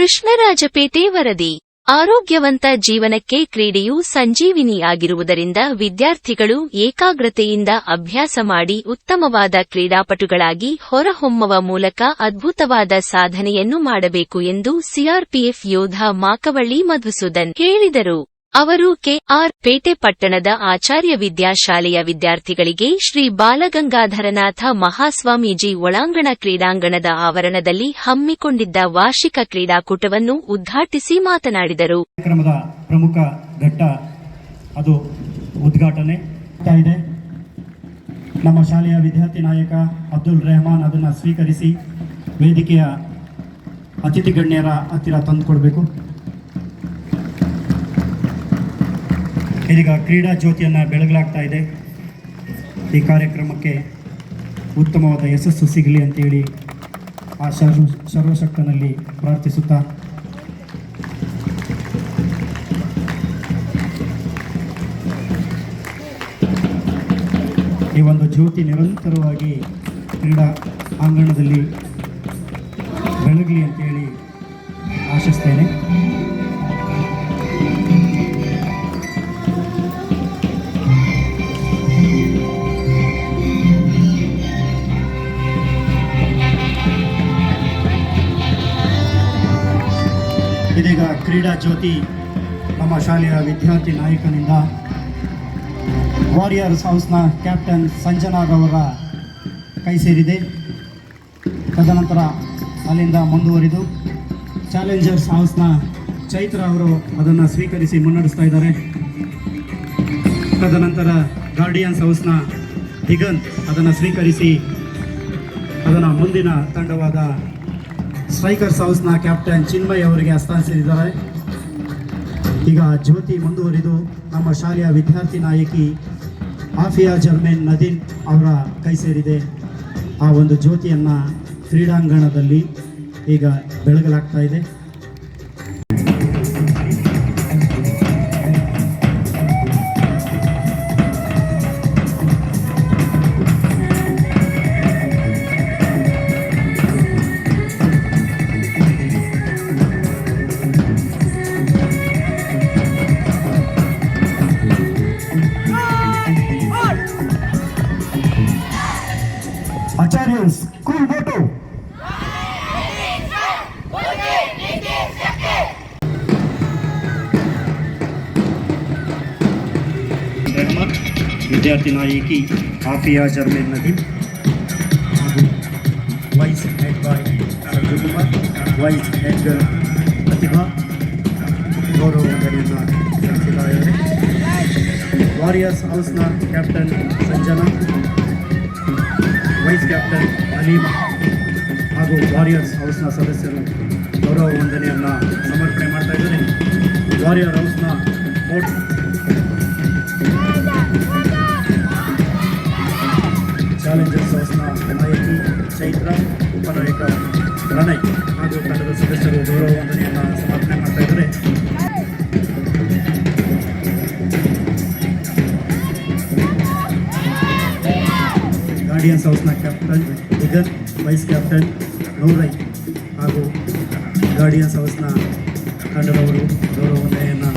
ಕೃಷ್ಣರಾಜಪೇಟೆ ವರದಿ. ಆರೋಗ್ಯವಂತ ಜೀವನಕ್ಕೆ ಕ್ರೀಡೆಯು ಸಂಜೀವಿನಿಯಾಗಿರುವುದರಿಂದ ವಿದ್ಯಾರ್ಥಿಗಳು ಏಕಾಗ್ರತೆಯಿಂದ ಅಭ್ಯಾಸ ಮಾಡಿ ಉತ್ತಮವಾದ ಕ್ರೀಡಾಪಟುಗಳಾಗಿ ಹೊರಹೊಮ್ಮುವ ಮೂಲಕ ಅದ್ಭುತವಾದ ಸಾಧನೆಯನ್ನು ಮಾಡಬೇಕು ಎಂದು ಸಿಆರ್ಪಿಎಫ್ ಯೋಧ ಮಾಕವಳ್ಳಿ ಮಧುಸೂದನ್ ಹೇಳಿದರು. ಅವರು ಕೆಆರ್ ಪೇಟೆ ಪಟ್ಟಣದ ಆಚಾರ್ಯ ವಿದ್ಯಾಶಾಲೆಯ ವಿದ್ಯಾರ್ಥಿಗಳಿಗೆ ಶ್ರೀ ಬಾಲಗಂಗಾಧರನಾಥ ಮಹಾಸ್ವಾಮೀಜಿ ಒಳಾಂಗಣ ಕ್ರೀಡಾಂಗಣದ ಆವರಣದಲ್ಲಿ ಹಮ್ಮಿಕೊಂಡಿದ್ದ ವಾರ್ಷಿಕ ಕ್ರೀಡಾಕೂಟವನ್ನು ಉದ್ಘಾಟಿಸಿ ಮಾತನಾಡಿದರು. ಕಾರ್ಯಕ್ರಮದ ಪ್ರಮುಖ ಘಟ್ಟ ಅದು ಉದ್ಘಾಟನೆ ಇದೆ. ನಮ್ಮ ಶಾಲೆಯ ವಿದ್ಯಾರ್ಥಿ ನಾಯಕ ಅಬ್ದುಲ್ ರೆಹಮಾನ್ ಅದನ್ನು ಸ್ವೀಕರಿಸಿ ವೇದಿಕೆಯ ಅತಿಥಿ ಗಣ್ಯರ ಹತ್ತಿರ ತಂದು ಇದೀಗ ಕ್ರೀಡಾ ಜ್ಯೋತಿಯನ್ನು ಬೆಳಗಲಾಗ್ತಾ ಇದೆ. ಈ ಕಾರ್ಯಕ್ರಮಕ್ಕೆ ಉತ್ತಮವಾದ ಯಶಸ್ಸು ಸಿಗಲಿ ಅಂತೇಳಿ ಆ ಸರ್ವ ಸರ್ವಶಕ್ತನಲ್ಲಿ ಪ್ರಾರ್ಥಿಸುತ್ತಾ. ಈ ಒಂದು ಜ್ಯೋತಿ ನಿರಂತರವಾಗಿ ಕ್ರೀಡಾ ಆಂಗಣದಲ್ಲಿ ಬೆಳಗಲಿ ಅಂತೇಳಿ ಆಶಿಸ್ತೇನೆ. ಕ್ರೀಡಾ ಜ್ಯೋತಿ, ನಮ್ಮ ಶಾಲೆಯ ವಿದ್ಯಾರ್ಥಿ ನಾಯಕನಿಂದ ವಾರಿಯರ್ಸ್ ಹೌಸ್ನ ಕ್ಯಾಪ್ಟನ್ ಸಂಜನಾಗವರ ಕೈ ಸೇರಿದೆ. ತದನಂತರ ಅಲ್ಲಿಂದ ಮುಂದುವರಿದು ಚಾಲೆಂಜರ್ಸ್ ಹೌಸ್ನ ಚೈತ್ರ ಅವರು ಅದನ್ನು ಸ್ವೀಕರಿಸಿ ಮುನ್ನಡೆಸ್ತಾ ಇದ್ದಾರೆ. ತದನಂತರ ಗಾರ್ಡಿಯನ್ಸ್ ಹೌಸ್ನ ದಿಗಂತ್ ಅದನ್ನು ಸ್ವೀಕರಿಸಿ ಅದನ್ನು ಮುಂದಿನ ತಂಡವಾದ ಸ್ಟ್ರೈಕರ್ಸ್ ಹೌಸ್ನ ಕ್ಯಾಪ್ಟನ್ ಚಿನ್ಮಯ್ ಅವರಿಗೆ ಹಸ್ತಾಂತರಿಸಿದ್ದಾರೆ. ಈಗ ಜ್ಯೋತಿ ಮುಂದುವರಿದು ನಮ್ಮ ಶಾಲೆಯ ವಿದ್ಯಾರ್ಥಿ ನಾಯಕಿ ಆಫಿಯಾ ಜರ್ಮೇನ್ ನದೀನ್ ಅವರ ಕೈ ಸೇರಿದೆ. ಆ ಒಂದು ಜ್ಯೋತಿಯನ್ನು ಕ್ರೀಡಾಂಗಣದಲ್ಲಿ ಈಗ ಬೆಳಗಲಾಗ್ತಾ ಇದೆ. ಆಚಾರ್ಯ ಸ್ಕೂಲ್ ಬೋಟು ರೆಹಮಾನ್, ವಿದ್ಯಾರ್ಥಿ ನಾಯಕಿ ಆಫಿಯಾ ಜರ್ಮೇನ್ ನದೀಮ್ ಹಾಗೂ vice head boy Sanjukumar vice head Prathibha ಗೌರವ ವಂದನೆಯನ್ನು ಸಲ್ಲಿಸಿದ್ದಾರೆ warriors ಹೌಸ್ನ captain Sanjana vice captain Aleem ಹಾಗೂ ವಾರಿಯರ್ಸ್ ಹೌಸ್ನ ಸದಸ್ಯರು ಗೌರವ ವಂದನೆಯನ್ನು ಸಮರ್ಪಣೆ ಮಾಡ್ತಾ ಇದ್ದಾರೆ. ವಾರಿಯರ್ ಹೌಸ್ನ ಕೋಟ್ ಚಾಲೆಂಜರ್ಸ್ ಹೌಸ್ನ ನಾಯಕಿ ಚೈತ್ರ, ಉಪನಾಯಕ ಪ್ರಣಯ್ ಹಾಗೂ ತಂಡದ ಸದಸ್ಯರು ಗೌರವ ವಂದನೆಯನ್ನು ಸಮರ್ಪಣೆ ಗಾರ್ಡಿಯನ್ಸ್ ಹೌಸ್ನ ಕ್ಯಾಪ್ಟನ್ ಬಿಗರ್ ವೈಸ್ ಕ್ಯಾಪ್ಟನ್ ನೂರೈ ಹಾಗೂ ಗಾರ್ಡಿಯನ್ಸ್ ಹೌಸ್ನ ತಂಡದವರು ಗೌರವ ವಂದನೆಯನ್ನು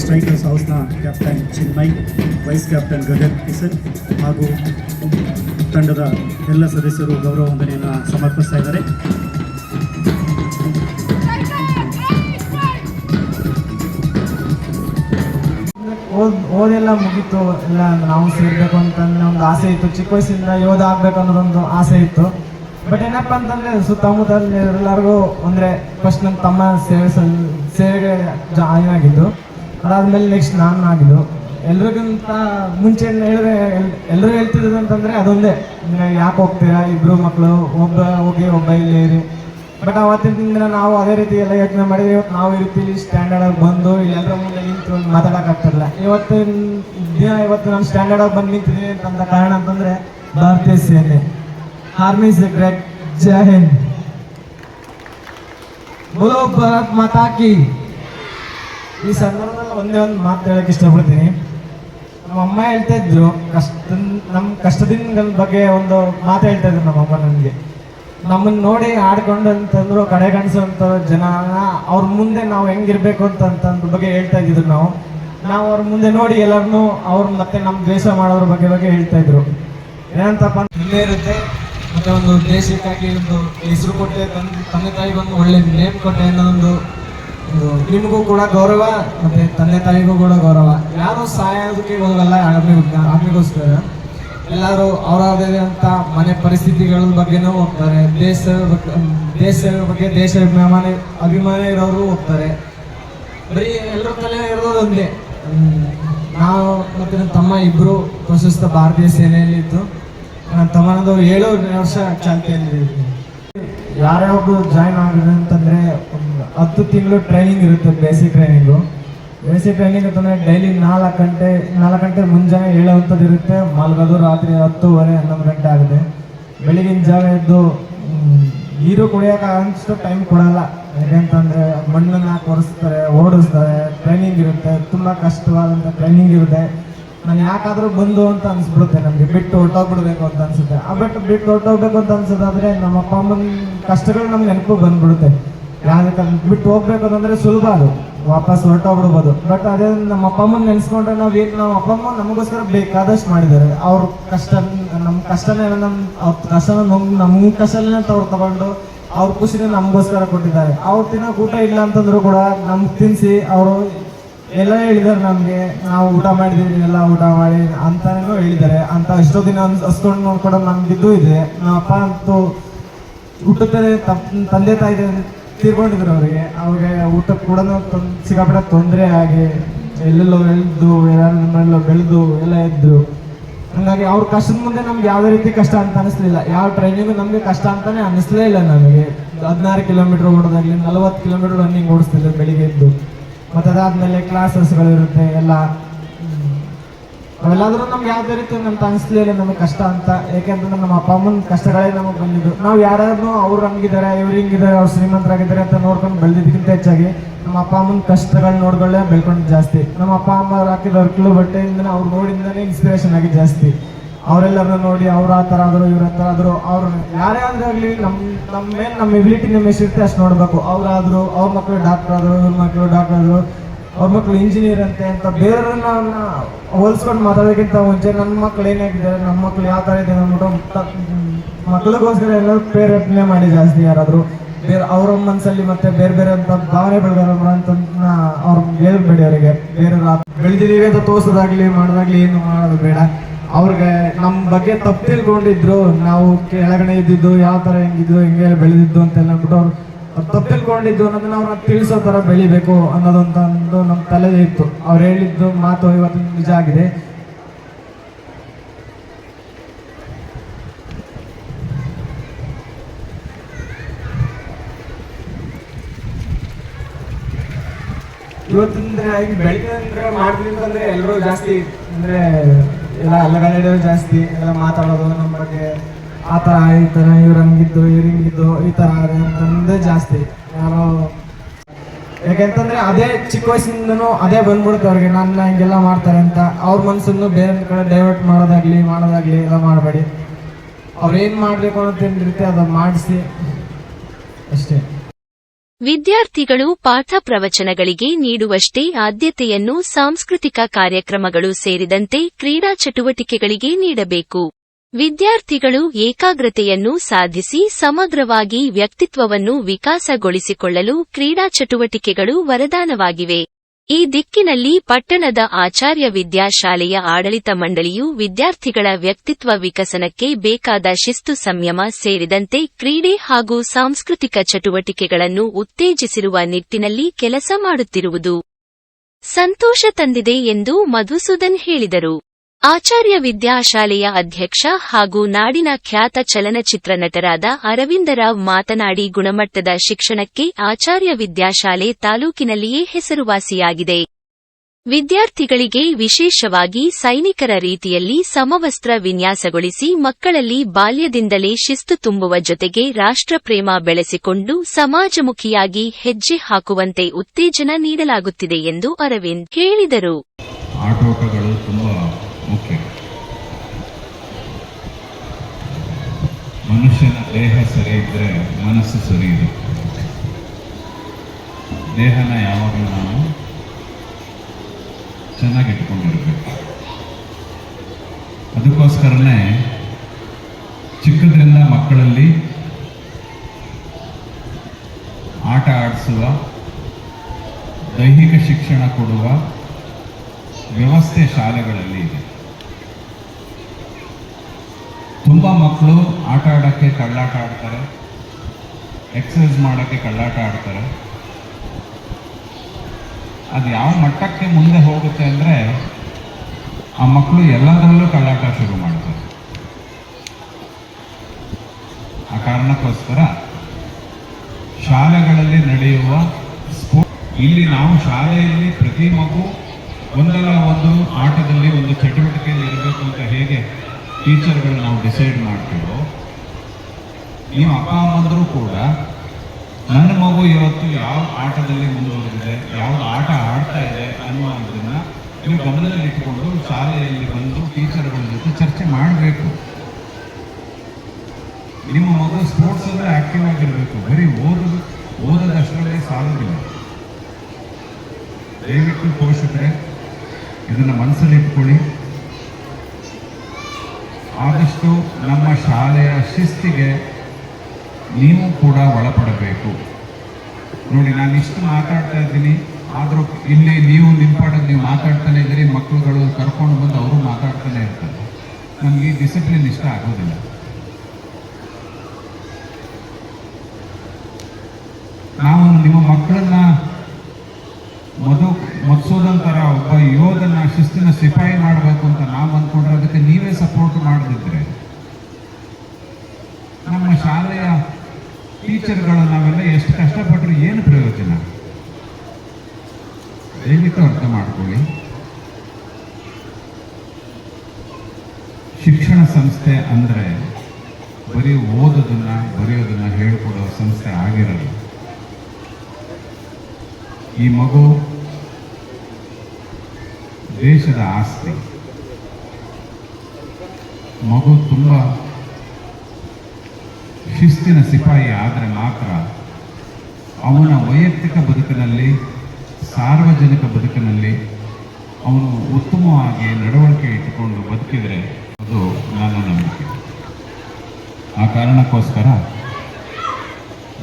strikers ಹೌಸ್ನ captain Chinmay vice captain Gagan Kisan ಹಾಗೂ ತಂಡದ ಎಲ್ಲ ಸದಸ್ಯರು ಗೌರವ ವಂದನೆಯನ್ನು ಸಮರ್ಪಿಸ್ತಾ ಇದ್ದಾರೆ. ಓದ್ ಓದೆಲ್ಲ ಮುಗೀತು. ಇಲ್ಲ ನಾವು ಸೇರ್ಬೇಕು ಅಂತಂದು ಒಂದು ಆಸೆ ಇತ್ತು. ಚಿಕ್ಕ ವಯಸ್ಸಿಂದ ಯೋಧ ಆಗ್ಬೇಕು ಅನ್ನೋದೊಂದು ಆಸೆ ಇತ್ತು. ಬಟ್ ಏನಪ್ಪ ಅಂತಂದ್ರೆ ಸುತ್ತಮುತ್ತ ಎಲ್ಲರಿಗೂ ಅಂದರೆ ಫಸ್ಟ್ ನಮ್ಮ ತಮ್ಮ ಸೇವೆ ಸೇವೆಗೆ ಜಾಯಿನ್ ಆಗಿದ್ದು ಅದಾದ್ಮೇಲೆ ನೆಕ್ಸ್ಟ್ ನಾನು ಆಗಿದ್ದು. ಎಲ್ರಿಗಿಂತ ಮುಂಚೆ ಹೇಳಿದ್ರೆ ಎಲ್ಲರೂ ಹೇಳ್ತಿದ್ರು ಅಂತಂದ್ರೆ ಅದೊಂದೇ. ಯಾಕೆ ಹೋಗ್ತೀರಾ ಇಬ್ರು ಮಕ್ಕಳು ಒಬ್ಬ ಹೋಗಿ, ಒಬ್ಬ ಇಲ್ಲೇ ಇರಿ ಬಟ್ ಅವತ್ತಿನ ದಿನ ನಾವು ಅದೇ ರೀತಿ ಎಲ್ಲ ಯೋಚನೆ ಮಾಡಿದ್ರೆ ಇವತ್ತು ನಾವು ಈ ರೀತಿ ಸ್ಟ್ಯಾಂಡರ್ಡ್ ಆಗಿ ಬಂದು ಎಲ್ಲರ ಮುಂದೆ ನಿಂತು ಮಾತಾಡೋಕ್ಕಾಗ್ತಿರಲ್ಲ ಇವತ್ತಿನ ದಿನ ಇವತ್ತು ನಾನು ಸ್ಟ್ಯಾಂಡರ್ಡ್ ಆಗಿ ಬಂದು ನಿಂತಿದ್ದೀನಿ ಅಂತ ಕಾರಣ ಅಂತಂದ್ರೆ ಭಾರತೀಯ ಸೇನೆ. Army secret Jai Hind. ಬೋಲೋ ಭಾರತ್ ಮಾತಾಕಿ ಈ ಸಂದರ್ಭದಲ್ಲಿ ಒಂದೇ ಒಂದು ಮಾತು ಹೇಳಕ್ಕೆ ಇಷ್ಟಪಡ್ತೀನಿ. ನಮ್ಮ ಅಮ್ಮ ಹೇಳ್ತಾ ಇದ್ರು, ಕಷ್ಟ ನಮ್ಮ ಕಷ್ಟದಿಂದ ಬಗ್ಗೆ ಒಂದು ಮಾತು ಹೇಳ್ತಾ ಇದ್ರು ನಮ್ಮ ಅಮ್ಮ ನನಗೆ ನಮ್ಮನ್ನ ನೋಡಿ ಆಡ್ಕೊಂಡು ಅಂತಂದ್ರು ಕಡೆ ಅಂತ ಜನ, ಅವ್ರ ಮುಂದೆ ನಾವು ಹೆಂಗಿರ್ಬೇಕು ಅಂತ ಅಂತಂದ್ರ ಬಗ್ಗೆ ಹೇಳ್ತಾ ಇದ್ರು ನಾವು. ನಾವು ಅವ್ರ ಮುಂದೆ ನೋಡಿ ಎಲ್ಲರನ್ನೂ ಅವ್ರ ಮತ್ತೆ ನಮ್ಮ ದ್ವೇಷ ಮಾಡೋದ್ರ ಬಗ್ಗೆ ಬಗ್ಗೆ ಹೇಳ್ತಾ ಇದ್ರು. ಏನಂತಪ್ಪ ಹೆಮ್ಮೆ ಇರುತ್ತೆ. ಮತ್ತೆ ಒಂದು ದೇಶಕ್ಕಾಗಿ ಒಂದು ಹೆಸರು ಕೊಟ್ಟೆ, ತಂದೆ ತಂದೆ ತಾಯಿಗೆ ಒಂದು ಒಳ್ಳೆ ನೇಮ್ ಕೊಟ್ಟೆ ಅನ್ನೋ ಒಂದು ನಿಮಗೂ ಕೂಡ ಗೌರವ, ಮತ್ತೆ ತಂದೆ ತಾಯಿಗೂ ಕೂಡ ಗೌರವ. ಯಾರು ಸಹಾಯಕ್ಕೆ ಹೋಗಲ್ಲ ಆರ್ಮಿಗೋಸ್ಕರ. ಎಲ್ಲರೂ ಅವರದೇ ಅಂತ ಮನೆ ಪರಿಸ್ಥಿತಿಗಳ ಬಗ್ಗೆನೂ ಹೋಗ್ತಾರೆ. ದೇಶ ದೇಶದ ಬಗ್ಗೆ ದೇಶ ಅಭಿಮಾನ ಅಭಿಮಾನ ಇರೋರು ಹೋಗ್ತಾರೆ. ಬರೀ ಎಲ್ಲರ ತಲೆ ಇರೋದು ಒಂದೇ. ನಾವು ಮತ್ತೆ ನನ್ನ ತಮ್ಮ ಇಬ್ಬರು ಪ್ರಶಸ್ತ ಭಾರತೀಯ ಸೇನೆಯಲ್ಲಿದ್ದು ನನ್ನ ತಮ್ಮನದು ಏಳು ವರ್ಷ ಚಾಲ್ತಿಯಲ್ಲಿ ಯಾರ್ಯಾವ್ದು ಜಾಯ್ನ್ ಆಗಿದೆ ಅಂತಂದ್ರೆ ಹತ್ತು ತಿಂಗಳು ಟ್ರೈನಿಂಗ್ ಇರುತ್ತೆ ಬೇಸಿಕ್ ಟ್ರೈನಿಂಗು ಬೇಸಿಕ್ ಟ್ರೈನಿಂಗ್ ಅಂತಂದ್ರೆ ಡೈಲಿ ನಾಲ್ಕು ಗಂಟೆ ನಾಲ್ಕು ಗಂಟೆ ಮುಂಜಾನೆ ಏಳುವಂಥದ್ದು ಇರುತ್ತೆ. ಮಲಗೋದು ರಾತ್ರಿ ಹತ್ತುವರೆ, ಹನ್ನೊಂದು ಗಂಟೆ ಆಗಿದೆ ಬೆಳಗಿನ ಜಾವ ಎದ್ದು ನೀರು ಕುಡಿಯೋಕೆ ಅಷ್ಟು ಟೈಮ್ ಕೊಡಲ್ಲ. ಯಾಕೆಂತಂದ್ರೆ ಮಣ್ಣನ್ನು ಕೊರೆಸ್ತಾರೆ, ಓಡಿಸ್ತಾರೆ ಟ್ರೈನಿಂಗ್ ಇರುತ್ತೆ. ತುಂಬ ಕಷ್ಟವಾದಂಥ ಟ್ರೈನಿಂಗ್ ಇರುತ್ತೆ. ನಾನು ಯಾಕಾದರೂ ಬಂದು ಅಂತ ಅನಿಸ್ಬಿಡುತ್ತೆ ನಮಗೆ. ಬಿಟ್ಟು ಹೊರಟೋಗ್ಬಿಡ್ಬೇಕು ಅಂತ ಅನಿಸುತ್ತೆ. ಆ ಬಿಟ್ಟು ಬಿಟ್ಟು ಹೊರ್ಟೋಗ್ಬೇಕು ಅಂತ ಅನ್ಸೋದಾದ್ರೆ ನಮ್ಮ ಅಪ್ಪ ಅಮ್ಮನ ಕಷ್ಟಗಳು ನಮ್ಗೆ ನೆನಪು ಬಂದ್ಬಿಡುತ್ತೆ. ಯಾವ್ದಕ್ಕೆ ಬಿಟ್ಟು ಹೋಗ್ಬೇಕು ಅಂತಂದರೆ ಸುಲಭ ಅದು. ವಾಪಸ್ ಹೊರಟೋಗ್ಬಿಡ್ಬೋದು. ಬಟ್ ಅದೇ ನಮ್ಮ ಅಪ್ಪ ಅಮ್ಮನ ನೆನೆಸ್ಕೊಂಡ್ರೆ ನಾವು ಏನು ನಮ್ಮ ಅಪ್ಪ ಅಮ್ಮ ನಮಗೋಸ್ಕರ ಬೇಕಾದಷ್ಟು ಮಾಡಿದ್ದಾರೆ. ಅವ್ರ ಕಷ್ಟ ನಮ್ಮ ಕಷ್ಟನೇ ನಮ್ಮ ಅವ್ರ ಕಷ್ಟನ ನಮ್ ನಮ್ಮ ಕಷ್ಟನೇ ಅವ್ರು ತಗೊಂಡು ಅವ್ರ ಖುಷಿನೇ ನಮಗೋಸ್ಕರ ಕೊಟ್ಟಿದ್ದಾರೆ. ಅವ್ರು ತಿನ್ನೋಕೆ ಊಟ ಇಲ್ಲ ಅಂತಂದ್ರು ಕೂಡ ನಮ್ಗೆ ತಿನ್ನಿಸಿ ಅವರು ಎಲ್ಲ ಹೇಳಿದ್ದಾರೆ ನಮಗೆ, ನಾವು ಊಟ ಮಾಡಿದೀವಿ ಎಲ್ಲ ಊಟ ಮಾಡಿ ಅಂತಾನು ಹೇಳಿದ್ದಾರೆ. ಅಂತ ಎಷ್ಟೋ ದಿನ ಅನ್ಸ್ಕೊಂಡು ಹಸ್ಕೊಂಡು ನಮ್ಗೆ ಇದು ಇದೆ. ನಮ್ಮ ಅಪ್ಪ ಅಂತೂ ಹುಟ್ಟುತ್ತದೆ ತಂದೆ ತಾಯಿ ತೀರ್ಕೊಂಡಿದ್ರು ಅವರಿಗೆ ಅವ್ರಿಗೆ ಊಟ ಕೂಡ ಸಿಕ್ಕಾಪಟ್ಟೆ ತೊಂದರೆ ಆಗಿ ಎಲ್ಲೆಲ್ಲೋ ಎಳ್ದು ಎಲ್ಲೆಲ್ಲೋ ಬೆಳೆದು, ಎಲ್ಲ ಇದ್ರು ಹಂಗಾಗಿ ಅವ್ರ ಕಷ್ಟದ ಮುಂದೆ ನಮ್ಗೆ ಯಾವುದೇ ರೀತಿ ಕಷ್ಟ ಅಂತ ಅನಿಸ್ಲಿಲ್ಲ. ಯಾವ ಟ್ರೈನಿಂಗು ನಮಗೆ ಕಷ್ಟ ಅಂತಾನೆ ಅನಿಸ್ಲೇ ಇಲ್ಲ ನಮಗೆ. ಹದಿನಾರು ಕಿಲೋಮೀಟರ್ ಓಡೋದಾಗ್ಲಿ, ನಲ್ವತ್ತು ಕಿಲೋಮೀಟರ್ ರನ್ನಿಂಗ್ ಓಡಿಸ್ತಿದ್ರು ಬೆಳಿಗ್ಗೆ ಎದ್ದು. ಮತ್ತು ಅದಾದ್ಮೇಲೆ ಕ್ಲಾಸಸ್ಗಳಿರುತ್ತೆ ಎಲ್ಲ. ಅವೆಲ್ಲಾದ್ರೂ ನಮ್ಗೆ ಯಾವುದೇ ರೀತಿ ನಮ್ಗೆ ಅನಿಸ್ಲಿಲ್ಲ ನಮಗೆ ಕಷ್ಟ ಅಂತ ಯಾಕೆಂದ್ರೆ ನಮ್ಮ ಅಪ್ಪ ಅಮ್ಮನ ಕಷ್ಟಗಳೇ ನಮಗೆ ಬಂದಿದ್ದು. ನಾವು ಯಾರಾದ್ರೂ ಅವ್ರು ಹಂಗಿದ್ದಾರೆ, ಇವ್ರು ಹಿಂಗಿದ್ದಾರೆ, ಅವ್ರು ಶ್ರೀಮಂತರಾಗಿದ್ದಾರೆ ಅಂತ ನೋಡ್ಕೊಂಡು ಬೆಳೆದಿದ್ದಕ್ಕಿಂತ ಹೆಚ್ಚಾಗಿ ನಮ್ಮ ಅಪ್ಪ ಅಮ್ಮನ ಕಷ್ಟಗಳು ನೋಡ್ಕೊಳ್ಳೆ ಬೆಳ್ಕೊಂಡು ಜಾಸ್ತಿ. ನಮ್ಮ ಅಪ್ಪ ಅಮ್ಮ ಹಾಕಿದ ಅರ್ಕಲು ಬಟ್ಟೆಯಿಂದ ಅವ್ರು ನೋಡಿಂದನೇ ಇನ್ಸ್ಪಿರೇಷನ್ ಆಗಿ ಜಾಸ್ತಿ. ಅವರೆಲ್ಲರನ್ನ ನೋಡಿ ಅವ್ರು ಆ ಥರ ಆದರು, ಇವ್ರ ಹತ್ರ ಆದರು, ಅವ್ರು ಯಾರೇ ಆದರೂ ಆಗಲಿ ನಮ್ಮ ನಮ್ಮ ಮೇಲೆ ನಮ್ಮ ಎಬಿಲಿಟಿ ನಮ್ಮ ಎಷ್ಟಿರುತ್ತೆ ಅಷ್ಟು ನೋಡಬೇಕು. ಅವ್ರಾದ್ರು, ಅವ್ರ ಮಕ್ಕಳು ಡಾಕ್ಟರ್ ಆದ್ರು, ಇವ್ರ ಮಕ್ಕಳು ಡಾಕ್ಟರ್ ಆದ್ರು ಅವ್ರ ಮಕ್ಳು ಇಂಜಿನಿಯರ್ ಅಂತೆ ಅಂತ ಬೇರೆಯವ್ರನ್ನ ಹೋಲ್ಸ್ಕೊಂಡು ಮಾತಾಡೋಕ್ಕಿಂತ ಮುಂಚೆ ನನ್ನ ಮಕ್ಳು ಏನಾಗಿದ್ದಾರೆ ನಮ್ಮ ಮಕ್ಳು ಯಾವ ಥರ ಇದೆ ಅಂದ್ಬಿಟ್ಟು ಮಕ್ಳಿಗೋಸ್ಕರ ಎಲ್ಲರೂ ಪ್ರೇರೇಪಣೆ ಮಾಡಿ ಜಾಸ್ತಿ ಯಾರಾದರೂ. ಬೇರೆ ಅವ್ರ ಮನಸ್ಸಲ್ಲಿ ಮತ್ತೆ ಬೇರೆ ಬೇರೆ ಅಂತ ಭಾವನೆ ಬೆಳೆದಾರ ಅಂತ ಅವ್ರು ಹೇಳ್ಬೇಡಿ ಅವರಿಗೆ. ಬೇರೆ ಬೆಳೆದಿದ್ದೀವಿ ಅಂತ ತೋರ್ಸೋದಾಗ್ಲಿ, ಮಾಡೋದಾಗ್ಲಿ ಏನು ಮಾಡೋದು ಬೇಡ. ಅವ್ರಿಗೆ ನಮ್ಮ ಬಗ್ಗೆ ತಪ್ಪು ತಿಳ್ಕೊಂಡಿದ್ರು, ನಾವು ಕೆಳಗಡೆ ಇದ್ದಿದ್ದು, ಯಾವ ಥರ ಹೆಂಗಿದ್ದು ಹೆಂಗೆ ಬೆಳೆದಿದ್ದು ಅಂತೆಲ್ಲ ಅಂದ್ಬಿಟ್ಟು ಅವ್ರು ಅವ್ರು ತಪ್ಪು ತಿಳ್ಕೊಂಡಿದ್ದು ಅನ್ನೋದನ್ನ ಅವ್ರನ್ನ ತಿಳಿಸೋ ಥರ ಬೆಳಿಬೇಕು ಅನ್ನೋದಂತ ಒಂದು ನಮ್ಮ ತಲೆ ಇತ್ತು. ಅವ್ರು ಹೇಳಿದ್ದು ಮಾತು ಇವತ್ತು ನಿಜ ಆಗಿದೆ. ಇವತ್ತಂದ್ರೆ ಈಗ ಬೆಳಿಗ್ಗೆ ಅಂದ್ರೆ ಮಾಡಿದ್ರಿಂದ ಅಂದ್ರೆ ಎಲ್ಲರೂ ಜಾಸ್ತಿ, ಅಂದ್ರೆ ಎಲ್ಲ ಅಲ್ಲಗಡೆ ಜಾಸ್ತಿ, ಎಲ್ಲ ಮಾತಾಡೋದು ನಮ್ಮ ಬಗ್ಗೆ ಆ ಥರ ಈ ಥರ ಇವ್ರು ಹಂಗಿದ್ದು, ಇವ್ರು ಹಿಂಗಿದ್ದು, ಈ ಥರ ಅಂತಂದೇ ಜಾಸ್ತಿ. ಯಾರೋ ಯಾಕೆಂತಂದ್ರೆ ಅದೇ ಚಿಕ್ಕ ವಯಸ್ಸಿಂದನೂ ಅದೇ ಬಂದ್ಬಿಡುತ್ತೆ ಅವ್ರಿಗೆ ನನ್ನ ಹಿಂಗೆಲ್ಲ ಮಾಡ್ತಾರೆ ಅಂತ. ಅವ್ರ ಮನಸ್ಸನ್ನು ಬೇರೆ ಕಡೆ ಡೈವರ್ಟ್ ಮಾಡೋದಾಗ್ಲಿ ಮಾಡೋದಾಗ್ಲಿ ಎಲ್ಲ ಮಾಡಬೇಡಿ. ಅವ್ರು ಏನು ಮಾಡಬೇಕು ಅನ್ನೋದು ಏನಿರುತ್ತೆ ಅದನ್ನ ಮಾಡಿಸಿ. ಅಷ್ಟೇ. ವಿದ್ಯಾರ್ಥಿಗಳು ಪಾಠ ಪ್ರವಚನಗಳಿಗೆ ನೀಡುವಷ್ಟೇ ಆದ್ಯತೆಯನ್ನು ಸಾಂಸ್ಕೃತಿಕ ಕಾರ್ಯಕ್ರಮಗಳು ಸೇರಿದಂತೆ ಕ್ರೀಡಾ ಚಟುವಟಿಕೆಗಳಿಗೆ ನೀಡಬೇಕು. ವಿದ್ಯಾರ್ಥಿಗಳು ಏಕಾಗ್ರತೆಯನ್ನು ಸಾಧಿಸಿ ಸಮಗ್ರವಾಗಿ ವ್ಯಕ್ತಿತ್ವವನ್ನು ವಿಕಾಸಗೊಳಿಸಿಕೊಳ್ಳಲು ಕ್ರೀಡಾ ಚಟುವಟಿಕೆಗಳು ವರದಾನವಾಗಿವೆ. ಈ ದಿಕ್ಕಿನಲ್ಲಿ ಪಟ್ಟಣದ ಆಚಾರ್ಯ ವಿದ್ಯಾಶಾಲೆಯ ಆಡಳಿತ ಮಂಡಳಿಯು ವಿದ್ಯಾರ್ಥಿಗಳ ವ್ಯಕ್ತಿತ್ವ ವಿಕಸನಕ್ಕೆ ಬೇಕಾದ ಶಿಸ್ತು ಸಂಯಮ ಸೇರಿದಂತೆ ಕ್ರೀಡೆ ಹಾಗೂ ಸಾಂಸ್ಕೃತಿಕ ಚಟುವಟಿಕೆಗಳನ್ನು ಉತ್ತೇಜಿಸಿರುವ ನಿಟ್ಟಿನಲ್ಲಿ ಕೆಲಸ ಮಾಡುತ್ತಿರುವುದು ಸಂತೋಷ ತಂದಿದೆ ಎಂದು ಮಧುಸೂದನ್ ಹೇಳಿದರು. ಆಚಾರ್ಯ ವಿದ್ಯಾಶಾಲೆಯ ಅಧ್ಯಕ್ಷ ಹಾಗೂ ನಾಡಿನ ಖ್ಯಾತ ಚಲನಚಿತ್ರ ನಟರಾದ ಅರವಿಂದರಾವ್ ಮಾತನಾಡಿ ಗುಣಮಟ್ಟದ ಶಿಕ್ಷಣಕ್ಕೆ ಆಚಾರ್ಯ ವಿದ್ಯಾಶಾಲೆ ತಾಲೂಕಿನಲ್ಲಿಯೇ ಹೆಸರುವಾಸಿಯಾಗಿದೆ. ವಿದ್ಯಾರ್ಥಿಗಳಿಗೆ ವಿಶೇಷವಾಗಿ ಸೈನಿಕರ ರೀತಿಯಲ್ಲಿ ಸಮವಸ್ತ್ರ ವಿನ್ಯಾಸಗೊಳಿಸಿ ಮಕ್ಕಳಲ್ಲಿ ಬಾಲ್ಯದಿಂದಲೇ ಶಿಸ್ತು ತುಂಬುವ ಜೊತೆಗೆ ರಾಷ್ಟ್ರಪ್ರೇಮ ಬೆಳೆಸಿಕೊಂಡು ಸಮಾಜಮುಖಿಯಾಗಿ ಹೆಜ್ಜೆ ಹಾಕುವಂತೆ ಉತ್ತೇಜನ ನೀಡಲಾಗುತ್ತಿದೆ ಎಂದು ಅರವಿಂದ್ ಹೇಳಿದರು ಆಟೋಟಗಳು ತುಂಬ ದೇಹ ಸರಿ ಇದ್ದರೆ ಮನಸ್ಸು ಸರಿ ಇರುತ್ತೆ ದೇಹನ ಯಾವಾಗಲೂ ನಾವು ಚೆನ್ನಾಗಿ ಅದಕ್ಕೋಸ್ಕರನೇ ಚಿಕ್ಕದ್ರಿಂದ ಮಕ್ಕಳಲ್ಲಿ ಆಟ ಆಡಿಸುವ, ದೈಹಿಕ ಶಿಕ್ಷಣ ಕೊಡುವ ವ್ಯವಸ್ಥೆ ಶಾಲೆಗಳಲ್ಲಿ ಇದೆ. ತುಂಬ ಮಕ್ಕಳು ಆಟ ಆಡೋಕ್ಕೆ ಕಳ್ಳಾಟ ಆಡ್ತಾರೆ. ಎಕ್ಸಸೈಸ್ ಮಾಡೋಕ್ಕೆ ಕಳ್ಳಾಟ ಆಡ್ತಾರೆ. ಅದು ಯಾವ ಮಟ್ಟಕ್ಕೆ ಮುಂದೆ ಹೋಗುತ್ತೆ ಅಂದರೆ ಆ ಮಕ್ಕಳು ಎಲ್ಲದರಲ್ಲೂ ಕಳ್ಳಾಟ ಶುರು ಮಾಡ್ತಾರೆ. ಆ ಕಾರಣಕ್ಕೋಸ್ಕರ ಶಾಲೆಗಳಲ್ಲಿ ನಡೆಯುವ ಸ್ಪೋರ್ಟ್ ಇಲ್ಲಿ ನಾವು ಶಾಲೆಯಲ್ಲಿ ಪ್ರತಿ ಮಗು ಒಂದಲ್ಲ ಒಂದು ಆಟದಲ್ಲಿ ಒಂದು ಚಟುವಟಿಕೆಯಲ್ಲಿ ಇರಬೇಕು ಅಂತ ಹೇಗೆ ಟೀಚರ್ಗಳು ನಾವು ಡಿಸೈಡ್ ಮಾಡ್ತೀವೋ, ನೀವು ಅಪ್ಪ ಅಮ್ಮಂದರೂ ಕೂಡ ನನ್ನ ಮಗು ಇವತ್ತು ಯಾವ ಆಟದಲ್ಲಿ ಮುಂದುವರೆದಿದೆ, ಯಾವ ಆಟ ಆಡ್ತಾ ಇದೆ ಅನ್ನುವುದನ್ನ ನೀವು ಗಮನದಲ್ಲಿ ಇಟ್ಟುಕೊಂಡು ಶಾಲೆಯಲ್ಲಿ ಬಂದು ಟೀಚರ್ಗಳ ಜೊತೆ ಚರ್ಚೆ ಮಾಡಬೇಕು. ನಿಮ್ಮ ಮಗು ಸ್ಪೋರ್ಟ್ಸ್ ಅಂದ್ರೆ ಆಕ್ಟಿವ್ ಆಗಿರಬೇಕು. ಬರೀ ಓದ ಓದೋದಷ್ಟರಲ್ಲೇ ಸಾಲೋದಿಲ್ಲ ದಯವಿಟ್ಟು ಪೋಷಕರೇ, ಇದನ್ನು ಮನಸ್ಸಲ್ಲಿ ಇಟ್ಕೊಳ್ಳಿ. ಆದಷ್ಟು ನಮ್ಮ ಶಾಲೆಯ ಶಿಸ್ತಿಗೆ ನೀವು ಕೂಡ ಒಳಪಡಬೇಕು. ನೋಡಿ, ನಾನು ಇಷ್ಟು ಮಾತಾಡ್ತಾ ಇದ್ದೀನಿ. ಆದರೂ ಇಲ್ಲಿ ನೀವು ಪಾಡಲ್ಲಿ ನೀವು ಮಾತಾಡ್ತಾನೆ ಇದ್ದೀರಿ, ಮಕ್ಕಳುಗಳು ಕರ್ಕೊಂಡು ಬಂದು ಅವರು ಮಾತಾಡ್ತಾನೆ ಇರ್ತಾರೆ. ನಮಗೆ ಡಿಸಿಪ್ಲಿನ್ ಇಷ್ಟ ಆಗೋದಿಲ್ಲ ನಾವು ನಿಮ್ಮ ಮಕ್ಕಳನ್ನ ಮಧು ಮತ್ಸೂದನ್ ಥರ ಒಬ್ಬ ಯೋಧನ ಶಿಸ್ತಿನ ಸಿಪಾಯಿ ಮಾಡಬೇಕು ಅಂತ ನಾವು ಅಂದ್ಕೊಂಡ್ರೆ ಅದಕ್ಕೆ ನೀವೇ ಸಪೋರ್ಟ್ ಮಾಡದಿದ್ರೆ ನಮ್ಮ ಶಾಲೆಯ ಟೀಚರ್ಗಳು ನಾವೆಲ್ಲ ಎಷ್ಟು ಕಷ್ಟಪಟ್ಟರು ಏನು ಪ್ರಯೋಜನ ದಯವಿಟ್ಟು ಅರ್ಥ ಮಾಡ್ಕೊಳ್ಳಿ. ಶಿಕ್ಷಣ ಸಂಸ್ಥೆ ಅಂದರೆ ಬರೀ ಓದೋದನ್ನ, ಬರೆಯೋದನ್ನು ಹೇಳ್ಕೊಡೋ ಸಂಸ್ಥೆ ಆಗಿರಲ್ಲ. ಈ ಮಗು ದೇಶದ ಆಸ್ತಿ. ಮಗು ತುಂಬ ಶಿಸ್ತಿನ ಸಿಪಾಯಿ ಆದರೆ ಮಾತ್ರ ಅವನ ವೈಯಕ್ತಿಕ ಬದುಕಿನಲ್ಲಿ ಸಾರ್ವಜನಿಕ ಬದುಕಿನಲ್ಲಿ ಅವನು ಉತ್ತಮವಾಗಿ ನಡವಳಿಕೆ ಇಟ್ಟುಕೊಂಡು ಬದುಕಿದರೆ ಅದು ನನ್ನ ನಂಬಿಕೆ. ಆ ಕಾರಣಕ್ಕೋಸ್ಕರ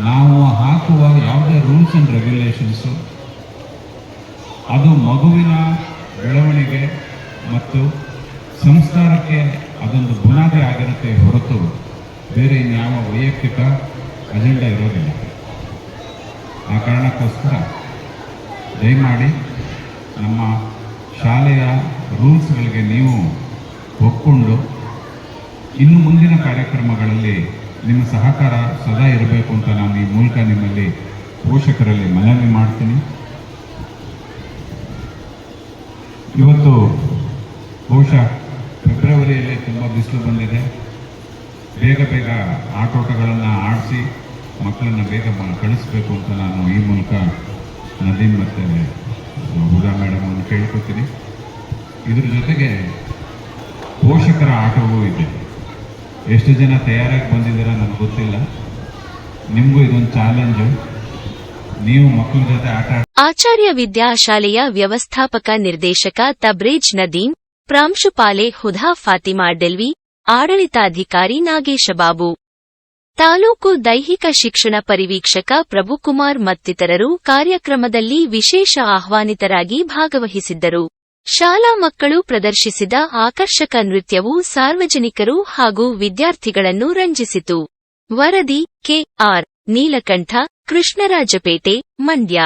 ನಾವು ಹಾಕುವ ಯಾವುದೇ ರೂಲ್ಸ್ ಆ್ಯಂಡ್ ರೆಗ್ಯುಲೇಷನ್ಸು ಅದು ಮಗುವಿನ ಬೆಳವಣಿಗೆ ಮತ್ತು ಸಂಸ್ಕಾರಕ್ಕೆ ಅದೊಂದು ಬುನಾದಿ ಆಗಿರುತ್ತೆ ಹೊರತು ಬೇರೆ ಯಾವ ವೈಯಕ್ತಿಕ ಅಜೆಂಡಾ ಇರೋದಿಲ್ಲ. ಆ ಕಾರಣಕ್ಕೋಸ್ಕರ ದಯಮಾಡಿ ನಮ್ಮ ಶಾಲೆಯ ರೂಲ್ಸ್ಗಳಿಗೆ ನೀವು ಒಪ್ಪಿಕೊಂಡು ಇನ್ನು ಮುಂದಿನ ಕಾರ್ಯಕ್ರಮಗಳಲ್ಲಿ ನಿಮ್ಮ ಸಹಕಾರ ಸದಾ ಇರಬೇಕು ಅಂತ ನಾನು ಈ ಮೂಲಕ ನಿಮ್ಮಲ್ಲಿ ಪೋಷಕರಲ್ಲಿ ಮನವಿ ಮಾಡ್ತೀನಿ. ಇವತ್ತು ಬಹುಶಃ ಫೆಬ್ರವರಿಯಲ್ಲಿ ತುಂಬ ಬಿಸಿಲು ಬಂದಿದೆ. ಬೇಗ ಬೇಗ ಆಟೋಟಗಳನ್ನು ಆಡಿಸಿ ಮಕ್ಕಳನ್ನು ಬೇಗ ಕಳಿಸ್ಬೇಕು ಅಂತ ನಾನು ಈ ಮೂಲಕ ನದೀಮ್ ಮತ್ತು ಹುದಾ ಮೇಡಮ್ ಅನ್ನು ಕೇಳ್ಕೊತೀನಿ. ಇದ್ರ ಜೊತೆಗೆ ಪೋಷಕರ ಆಟವೂ ಇದೆ. ಎಷ್ಟು ಜನ ತಯಾರಾಗಿ ಬಂದಿದ್ದೀರಾ ನನಗೆ ಗೊತ್ತಿಲ್ಲ. ನಿಮಗೂ ಇದೊಂದು ಚಾಲೆಂಜು ನೀವು ಮಕ್ಕಳ ಜೊತೆ ಆಟ ಆಚಾರ್ಯ ವಿದ್ಯಾಶಾಲೆಯ ವ್ಯವಸ್ಥಾಪಕ ನಿರ್ದೇಶಕ ತಬ್ರೇಜ್ ನದೀಂ, ಪ್ರಾಂಶುಪಾಲೆ ಹುದಾ ಫಾತಿಮಾ ಡೆಲ್ವಿ, ಆಡಳಿತಾಧಿಕಾರಿ ನಾಗೇಶಬಾಬು ತಾಲೂಕು ದೈಹಿಕ ಶಿಕ್ಷಣ ಪರಿವೀಕ್ಷಕ ಪ್ರಭುಕುಮಾರ್ ಮತ್ತಿತರರು ಕಾರ್ಯಕ್ರಮದಲ್ಲಿ ವಿಶೇಷ ಆಹ್ವಾನಿತರಾಗಿ ಭಾಗವಹಿಸಿದ್ದರು. ಶಾಲಾ ಮಕ್ಕಳು ಪ್ರದರ್ಶಿಸಿದ ಆಕರ್ಷಕ ನೃತ್ಯವು ಸಾರ್ವಜನಿಕರು ಹಾಗೂ ವಿದ್ಯಾರ್ಥಿಗಳನ್ನು ರಂಜಿಸಿತು. ವರದಿ ಕೆಆರ್ ನೀಲಕಂಠ, ಕೃಷ್ಣರಾಜಪೇಟೆ, ಮಂಡ್ಯ.